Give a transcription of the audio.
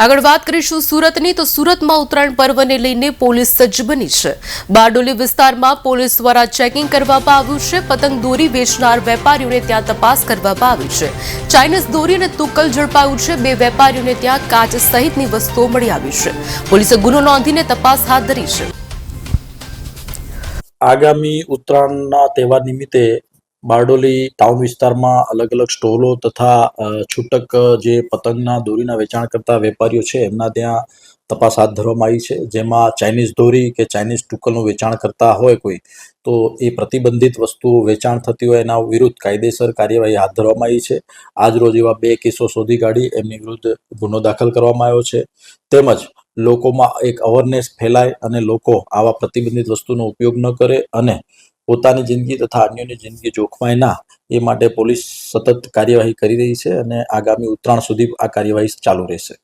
આગળ વાત કરીશું સુરતની. તો સુરતમાં ઉત્તરાયણ પર્વને લઈને પોલીસ સજ્જ બની છે. બારડોલી વિસ્તારમાં પોલીસ દ્વારા ચેકિંગ કરવામાં આવ્યું છે. પતંગ દોરી વેચનાર વેપારીઓને ત્યાં તપાસ કરવામાં આવી છે. ચાઇનીઝ દોરી અને તુક્કલ ઝડપાયું છે. બે વેપારીઓને ત્યાં કાચ સહિતની વસ્તુઓ મળી આવી છે. પોલીસે ગુનો નોંધીને તપાસ હાથ ધરી છે. આગામી ઉત્તરાયણના તહેવાર નિમિત્તે બારડોલી ટાઉન વિસ્તારમાં અલગ અલગ સ્ટોલો તથા છૂટક જે પતંગના દોરીના વેચાણ કરતા વેપારીઓ છે, એમના ત્યાં તપાસ હાથ ધરવામાં આવી છે. જેમાં ચાઇનીઝ દોરી કે ચાઇનીઝ ટુકલનું વેચાણ કરતા હોય કોઈ, તો એ પ્રતિબંધિત વસ્તુઓ વેચાણ થતી હોય એના વિરુદ્ધ કાયદેસર કાર્યવાહી હાથ ધરવામાં આવી છે. આજ રોજ એવા બે કેસો શોધી કાઢી, એમની વિરુદ્ધ ગુનો દાખલ કરવામાં આવ્યો છે. તેમજ લોકોમાં એક અવેરનેસ ફેલાય અને લોકો આવા પ્રતિબંધિત વસ્તુનો ઉપયોગ ન કરે અને પોતાની જિંદગી તથા અન્યોની જિંદગી જોખમાય ના, એ માટે પોલીસ સતત કાર્યવાહી કરી રહી છે અને આગામી ઉત્તરાયણ સુધી આ કાર્યવાહી ચાલુ રહેશે.